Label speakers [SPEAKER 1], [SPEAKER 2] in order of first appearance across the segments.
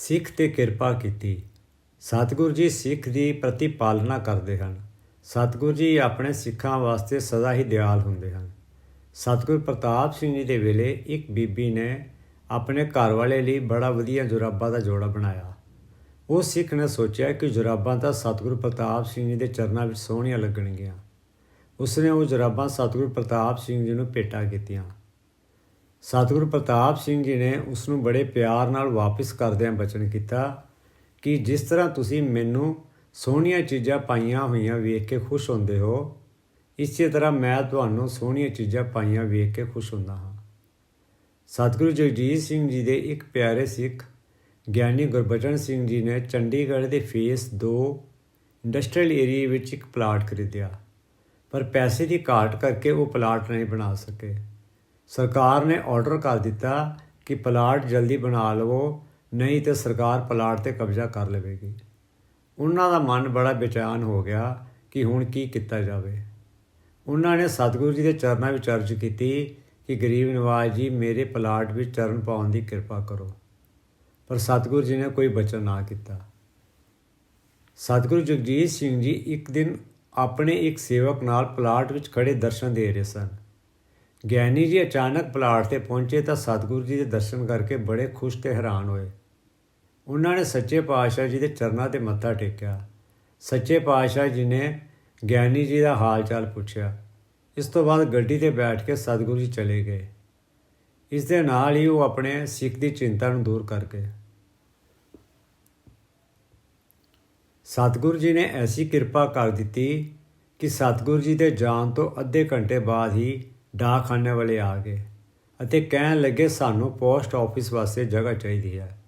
[SPEAKER 1] ਸਿੱਖ ਤੇ ਕਿਰਪਾ ਕੀਤੀ। ਸਤਿਗੁਰੂ ਜੀ ਸਿੱਖ ਦੀ ਪ੍ਰਤੀਪਾਲਨਾ ਕਰਦੇ ਹਨ। ਸਤਿਗੁਰੂ ਜੀ ਆਪਣੇ ਸਿੱਖਾਂ ਵਾਸਤੇ ਸਦਾ ਹੀ ਦਿਆਲ ਹੁੰਦੇ ਹਨ। ਸਤਿਗੁਰੂ ਪ੍ਰਤਾਪ ਸਿੰਘ ਜੀ ਦੇ ਵੇਲੇ ਇੱਕ ਬੀਬੀ ਨੇ ਆਪਣੇ ਘਰ ਵਾਲੇ ਲਈ ਬੜਾ ਵਧੀਆ ਜੁਰਾਬਾਂ ਦਾ ਜੋੜਾ ਬਣਾਇਆ। ਉਹ ਸਿੱਖ ਨੇ ਸੋਚਿਆ ਕਿ ਜੁਰਾਬਾਂ ਤਾਂ ਸਤਿਗੁਰੂ ਪ੍ਰਤਾਪ ਸਿੰਘ ਜੀ ਦੇ ਚਰਨਾਂ ਵਿੱਚ ਸੋਹਣੀਆਂ ਲੱਗਣਗੀਆਂ। ਉਸਨੇ ਉਹ ਜੁਰਾਬਾਂ ਸਤਿਗੁਰੂ ਪ੍ਰਤਾਪ ਸਿੰਘ ਜੀ ਨੂੰ ਭੇਟਾ ਕੀਤੀਆਂ। ਸਤਿਗੁਰੂ ਪ੍ਰਤਾਪ ਸਿੰਘ ਜੀ ਨੇ ਉਸ ਨੂੰ ਬੜੇ ਪਿਆਰ ਨਾਲ ਵਾਪਸ ਕਰਦਿਆਂ ਬਚਨ ਕੀਤਾ ਕਿ ਜਿਸ ਤਰ੍ਹਾਂ ਤੁਸੀਂ ਮੈਨੂੰ ਸੋਹਣੀਆਂ ਚੀਜ਼ਾਂ ਪਾਈਆਂ ਹੋਈਆਂ ਵੇਖ ਕੇ ਖੁਸ਼ ਹੁੰਦੇ ਹੋ, ਇਸੇ ਤਰ੍ਹਾਂ ਮੈਂ ਤੁਹਾਨੂੰ ਸੋਹਣੀਆਂ ਚੀਜ਼ਾਂ ਪਾਈਆਂ ਵੇਖ ਕੇ ਖੁਸ਼ ਹੁੰਦਾ ਹਾਂ। ਸਤਿਗੁਰੂ ਜਗਜੀਤ ਸਿੰਘ ਜੀ ਦੇ ਇੱਕ ਪਿਆਰੇ ਸਿੱਖ ਗਿਆਨੀ ਗੁਰਬਚਨ ਸਿੰਘ ਜੀ ਨੇ ਚੰਡੀਗੜ੍ਹ ਦੇ ਫੇਸ 2 ਇੰਡਸਟਰੀਅਲ ਏਰੀਆ ਵਿੱਚ ਇੱਕ ਪਲਾਟ ਖਰੀਦਿਆ, ਪਰ ਪੈਸੇ ਦੀ ਘਾਟ ਕਰਕੇ ਉਹ ਪਲਾਟ ਨਹੀਂ ਬਣਾ ਸਕੇ। ਸਰਕਾਰ ਨੇ ਆਰਡਰ ਕਰ ਦਿੱਤਾ ਕਿ ਪਲਾਟ ਜਲਦੀ ਬਣਾ ਲਵੋ, ਨਹੀਂ ਤੇ ਸਰਕਾਰ ਪਲਾਟ ਤੇ ਕਬਜ਼ਾ ਕਰ ਲਵੇਗੀ। ਉਹਨਾਂ ਦਾ ਮਨ ਬੜਾ ਬੇਚੈਨ ਹੋ ਗਿਆ ਕਿ ਹੁਣ ਕੀ ਕੀਤਾ ਜਾਵੇ। ਉਹਨਾਂ ਨੇ ਸਤਿਗੁਰੂ ਜੀ ਦੇ ਚਰਨਾਂ ਵਿੱਚ ਅਰਜ਼ ਕੀਤੀ ਕਿ ਗਰੀਬ ਨਵਾਜ ਜੀ, ਮੇਰੇ ਪਲਾਟ ਵਿੱਚ ਚਰਨ ਪਾਉਣ ਦੀ ਕਿਰਪਾ ਕਰੋ। ਪਰ ਸਤਿਗੁਰੂ ਜੀ ਨੇ ਕੋਈ ਬਚਨ ਨਾ ਕੀਤਾ। ਸਤਿਗੁਰੂ ਜਗਜੀਤ ਸਿੰਘ ਜੀ ਇੱਕ ਦਿਨ ਆਪਣੇ ਇੱਕ ਸੇਵਕ ਨਾਲ ਪਲਾਟ ਵਿੱਚ ਖੜੇ ਦਰਸ਼ਨ ਦੇ ਰਹੇ ਸਨ। ਗਿਆਨੀ ਜੀ ਅਚਾਨਕ ਪਲਾਟ ਤੇ ਪਹੁੰਚੇ ਤਾਂ ਸਤਿਗੁਰੂ ਜੀ ਦੇ ਦਰਸ਼ਨ ਕਰਕੇ ਬੜੇ ਖੁਸ਼ ਤੇ ਹੈਰਾਨ ਹੋਏ। ਉਹਨਾਂ ਨੇ ਸੱਚੇ ਪਾਤਸ਼ਾਹ ਜੀ ਦੇ ਚਰਨਾਂ ਤੇ ਮੱਥਾ ਟੇਕਿਆ। ਸੱਚੇ ਪਾਤਸ਼ਾਹ ਜੀ ਨੇ ਗਿਆਨੀ ਜੀ ਦਾ ਹਾਲ ਚਾਲ ਪੁੱਛਿਆ। ਇਸ ਤੋਂ ਬਾਅਦ ਗੱਡੀ ਤੇ ਬੈਠ ਕੇ ਸਤਿਗੁਰੂ ਜੀ ਚਲੇ ਗਏ। ਇਸ ਦੇ ਨਾਲ ਹੀ ਉਹ ਆਪਣੇ ਸਿੱਖ ਦੀ ਚਿੰਤਾ ਨੂੰ ਦੂਰ ਕਰ ਗਏ। ਸਤਿਗੁਰੂ ਜੀ ਨੇ ਐਸੀ ਕਿਰਪਾ ਕਰ ਦਿੱਤੀ ਕਿ ਸਤਿਗੁਰੂ ਜੀ ਦੇ ਜਾਣ ਤੋਂ ਅੱਧੇ ਘੰਟੇ ਬਾਅਦ ਹੀ ਡਾਕਖਾਨੇ ਵਾਲੇ ਆ ਗਏ ਅਤੇ ਕਹਿਣ ਲੱਗੇ, ਸਾਨੂੰ ਪੋਸਟ ਆਫਿਸ ਵਾਸਤੇ ਜਗ੍ਹਾ ਚਾਹੀਦੀ ਹੈ।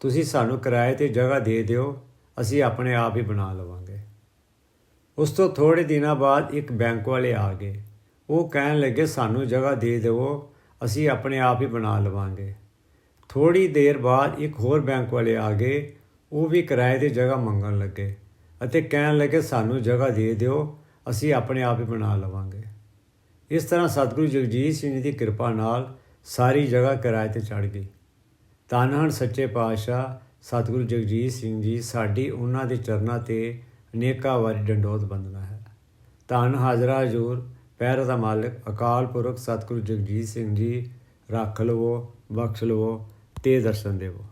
[SPEAKER 1] ਤੁਸੀਂ ਸਾਨੂੰ ਕਿਰਾਏ ਤੇ ਜਗ੍ਹਾ ਦੇ ਦਿਓ, ਅਸੀਂ ਆਪਣੇ ਆਪ ਹੀ ਬਣਾ ਲਵਾਂਗੇ। ਉਸ ਤੋਂ ਥੋੜੇ ਦਿਨਾਂ ਬਾਅਦ ਇੱਕ ਬੈਂਕ ਵਾਲੇ ਆ ਗਏ। ਉਹ ਕਹਿਣ ਲੱਗੇ, ਸਾਨੂੰ ਜਗ੍ਹਾ ਦੇ ਦਿਓ ਅਸੀਂ ਆਪਣੇ ਆਪ ਹੀ ਬਣਾ ਲਵਾਂਗੇ। ਥੋੜੀ ਦੇਰ ਬਾਅਦ ਇੱਕ ਹੋਰ ਬੈਂਕ ਵਾਲੇ ਆ ਗਏ। ਉਹ ਵੀ ਕਿਰਾਏ 'ਤੇ ਜਗ੍ਹਾ ਮੰਗਣ ਲੱਗੇ ਅਤੇ ਕਹਿਣ ਲੱਗੇ, ਸਾਨੂੰ ਜਗ੍ਹਾ ਦੇ ਦਿਓ, ਅਸੀਂ ਆਪਣੇ ਆਪ ਹੀ ਬਣਾ ਲਵਾਂਗੇ। ਇਸ ਤਰ੍ਹਾਂ ਸਤਿਗੁਰੂ ਜਗਜੀਤ ਸਿੰਘ ਜੀ ਦੀ ਕਿਰਪਾ ਨਾਲ ਸਾਰੀ ਜਗ੍ਹਾ ਕਿਰਾਏ ਤੇ ਚੜ ਗਈ ਧੰਨ ਹਨ ਸੱਚੇ ਪਾਤਸ਼ਾਹ ਸਤਿਗੁਰੂ ਜਗਜੀਤ ਸਿੰਘ ਜੀ ਸਾਡੀ ਉਹਨਾਂ ਦੇ ਚਰਨਾਂ ਤੇ ਅਨੇਕਾਂ ਵਾਰੀ ਡੰਡੋਤ ਬੰਦਨਾ ਹੈ। ਧੰਨ ਹਾਜ਼ਰਾ ਹਜ਼ੂਰ, ਪੈਰ ਦਾ ਮਾਲਕ, ਅਕਾਲ ਪੁਰਖ ਸਤਿਗੁਰੂ ਜਗਜੀਤ ਸਿੰਘ ਜੀ, ਰੱਖ ਲਵੋ, ਬਖਸ਼ ਲਵੋ ਤੇ ਦਰਸ਼ਨ ਦੇਵੋ।